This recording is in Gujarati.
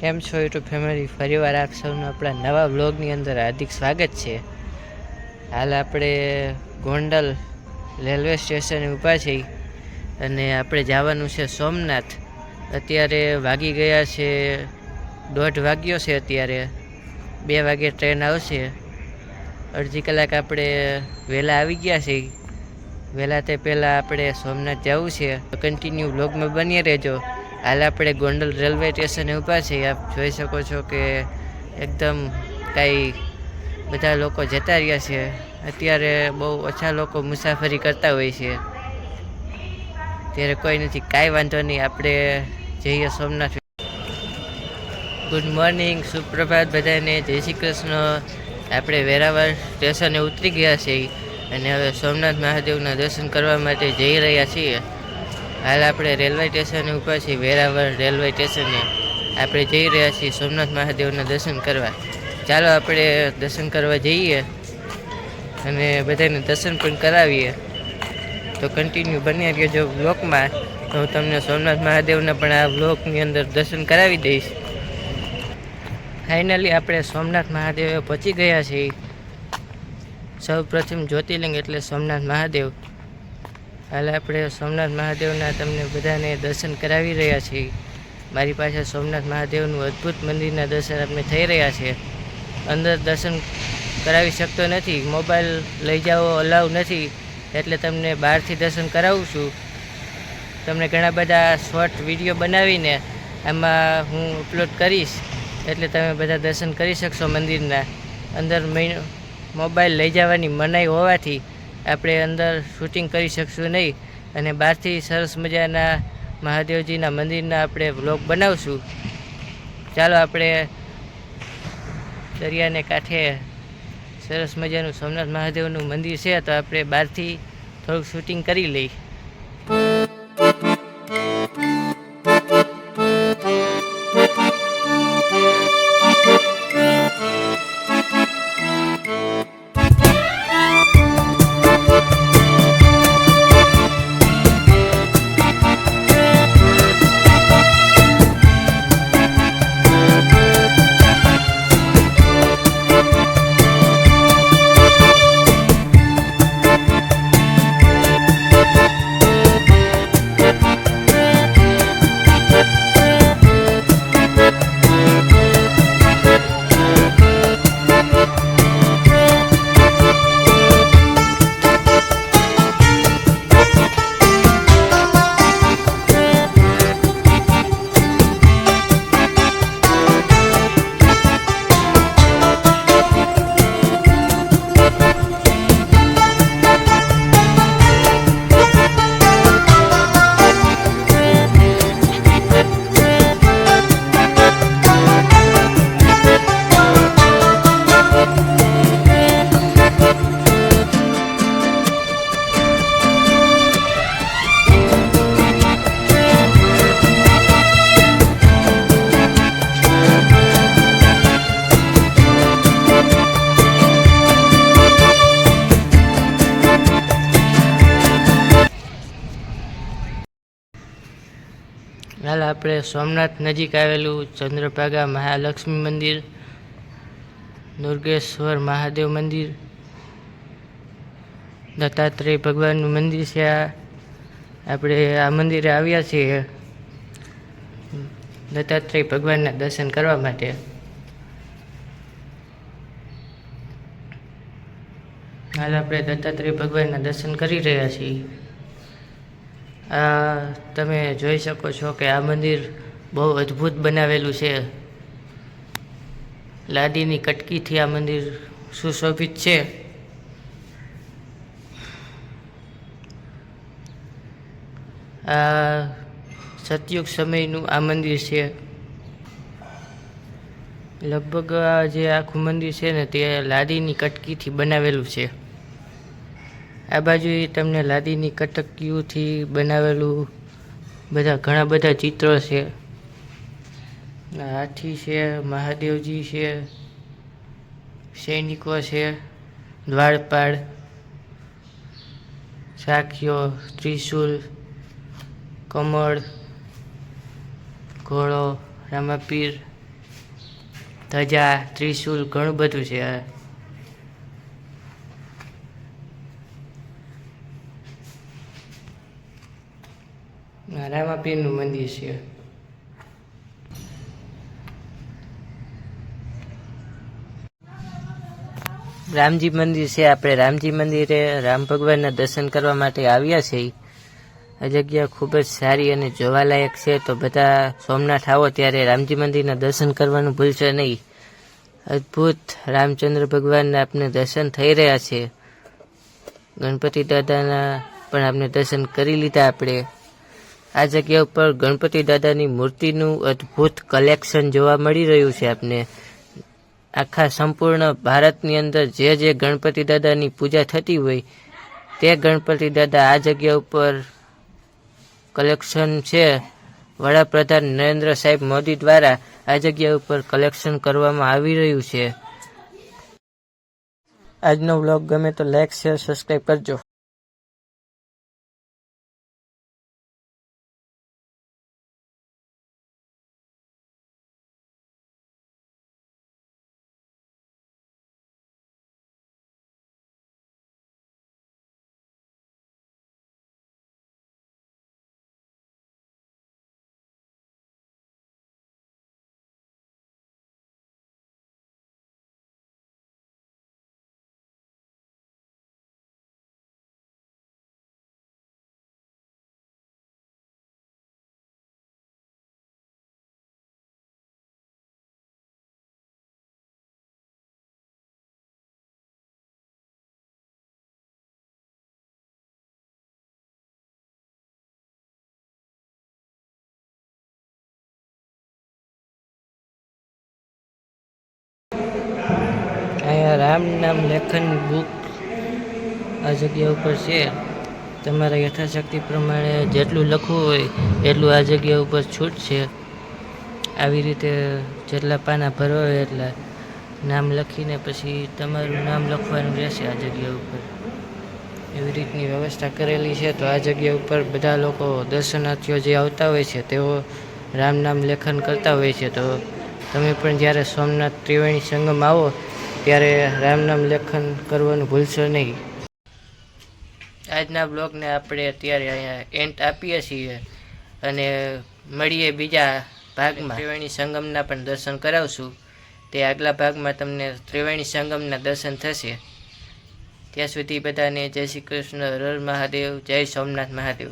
કેમ છો યુટ્યુબ ફેમિલી ફરીવાર આપ સૌનું આપણા નવા બ્લોગની અંદર હાર્દિક સ્વાગત છે. હાલ આપણે ગોંડલ રેલવે સ્ટેશને ઊભા છીએ અને આપણે જવાનું છે સોમનાથ. અત્યારે વાગી ગયા છે, દોઢ વાગ્યો છે અત્યારે. બે વાગે ટ્રેન આવશે. અડધી કલાક આપણે વહેલા આવી ગયા છીએ વહેલા તે પહેલાં આપણે સોમનાથ જવું છે. કન્ટિન્યુ બ્લોગમાં બની રહેજો. હાલ આપણે ગોંડલ રેલવે સ્ટેશને ઊભા છીએ. આપ જોઈ શકો છો કે એકદમ કાંઈ બધા લોકો જતા રહ્યા છે. અત્યારે બહુ ઓછા લોકો મુસાફરી કરતા હોય છે. ત્યારે કોઈ નથી, કાંઈ વાંધો નહીં. આપણે જઈએ સોમનાથ. ગુડ મોર્નિંગ સુપ્રભાત બધાને. જય શ્રી કૃષ્ણ. આપણે વેરાવળ સ્ટેશને ઉતરી ગયા છીએ. અને હવે સોમનાથ મહાદેવના દર્શન કરવા માટે જઈ રહ્યા છીએ. હાલ આપણે રેલવે સ્ટેશન ઉપર છીએ, વેરાવળ રેલવે સ્ટેશને આપણે જઈ રહ્યા છીએ સોમનાથ મહાદેવના દર્શન કરવા. ચાલો આપણે દર્શન કરવા જઈએ અને બધાને દર્શન પણ કરાવીએ. તો કન્ટિન્યુ બન્યા રહેજો બ્લોકમાં. તો હું તમને સોમનાથ મહાદેવના પણ આ બ્લોકની અંદર દર્શન કરાવી દઈશ. ફાઇનલી આપણે સોમનાથ મહાદેવે પહોંચી ગયા છીએ. સૌ પ્રથમ જ્યોતિર્લિંગ એટલે સોમનાથ મહાદેવ. હાલ આપણે સોમનાથ મહાદેવના તમને બધાને દર્શન કરાવી રહ્યા છીએ. મારી પાસે સોમનાથ મહાદેવનું અદ્ભુત મંદિરના દર્શન આપણે થઈ રહ્યા છે. અંદર દર્શન કરાવી શકતો નથી, મોબાઈલ લઈ જાઓ અલાઉ નથી, એટલે તમને બહારથી દર્શન કરાવું છું. તમને ઘણા બધા શોર્ટ વીડિયો બનાવીને આમાં હું અપલોડ કરીશ, એટલે તમે બધા દર્શન કરી શકશો મંદિરના. અંદર મહિનો મોબાઈલ લઈ જવાની મનાઈ હોવાથી આપણે અંદર શૂટિંગ કરી શકશું નહીં અને બહારથી સરસ મજાના મહાદેવજીના મંદિરના આપણે વ્લોગ બનાવશું. ચાલો આપણે દરિયાને કાંઠે સરસ મજાનું સોમનાથ મહાદેવનું મંદિર છે તો આપણે બહારથી થોડુંક શૂટિંગ કરી લઈ હાલ આપણે સોમનાથ નજીક આવેલું ચંદ્રભાગા મહાલક્ષ્મી મંદિર, દુર્ગેશ્વર મહાદેવ મંદિર, દત્તાત્રેય ભગવાનનું મંદિર છે આ. આપણે આ મંદિરે આવ્યા છીએ દત્તાત્રેય ભગવાનના દર્શન કરવા માટે. હાલ આપણે દત્તાત્રેય ભગવાનના દર્શન કરી રહ્યા છીએ. આ તમે જોઈ શકો છો કે આ મંદિર બહુ અદ્ભુત બનાવેલું છે. લાદીની કટકીથી આ મંદિર સુશોભિત છે. આ સતયુગ સમયનું આ મંદિર છે. લગભગ આ જે આખું મંદિર છે ને તે લાદીની કટકીથી બનાવેલું છે. આ બાજુ તમને લાદીની કટકીઓથી બનાવેલું બધા ઘણા બધા ચિત્રો છે. હાથી છે, મહાદેવજી છે, સૈનિકો છે, દ્વારપાળ, સાખીઓ, ત્રિશુલ, કમળ, ઘોડો, રામાપીર, ધજા, ત્રિશુલ, ઘણું બધું છે આ. આ રામાપીરનું મંદિર છે. રામજી મંદિર છે. આપણે રામજી મંદિરે રામ ભગવાનના દર્શન કરવા માટે આવ્યા છીએ આ જગ્યા ખૂબ જ સારી અને જોવાલાયક છે. તો બધા સોમનાથ આવો ત્યારે રામજી મંદિરના દર્શન કરવાનું ભૂલશો નહીં. અદ્ભુત રામચંદ્ર ભગવાનના આપને દર્શન થઈ રહ્યા છે. ગણપતિ દાદાના પણ આપણે દર્શન કરી લીધા આપણે. આ જગ્યા ઉપર ગણપતિ દાદાની મૂર્તિનું અદ્ભુત કલેક્શન જોવા મળી રહ્યું છે આપને. આખા સંપૂર્ણ ભારતની અંદર જે જે ગણપતિ દાદાની પૂજા થતી હોય, તે ગણપતિ દાદા આ જગ્યા ઉપર કલેક્શન છે. વડાપ્રધાન નરેન્દ્ર સાહેબ મોદી દ્વારા આ જગ્યા ઉપર કલેક્શન કરવામાં આવી રહ્યું છે. આજનો વ્લોગ ગમે તો લાઈક, શેર, સબસ્ક્રાઈબ કરજો. રામ નામ લેખન બુક આ જગ્યા ઉપર છે. તમારા યથાશક્તિ પ્રમાણે જેટલું લખવું હોય, એટલું આ જગ્યા ઉપર છૂટ છે. આવી રીતે જેટલા પાના ભરવા હોય એટલા નામ લખીને પછી તમારું નામ લખવાનું રહેશે આ જગ્યા ઉપર. એવી રીતની વ્યવસ્થા કરેલી છે તો આ જગ્યા ઉપર બધા લોકો દર્શનાર્થીઓ જે આવતા હોય છે તેઓ રામ નામ લેખન કરતા હોય છે. તો તમે પણ જ્યારે સોમનાથ ત્રિવેણી સંગમ આવો ત્યારે રામનામ લેખન કરવાનું ભૂલશો નહીં. આજના બ્લોગને આપણે અત્યારે અહીંયા એન્ટ આપીએ છીએ અને મળીએ બીજા ભાગમાં. ત્રિવેણી સંગમના પણ દર્શન કરાવશું. તે આગલા ભાગમાં તમને ત્રિવેણી સંગમના દર્શન થશે. ત્યાં સુધી બધાને જય શ્રી કૃષ્ણ હર મહાદેવ, જય સોમનાથ મહાદેવ.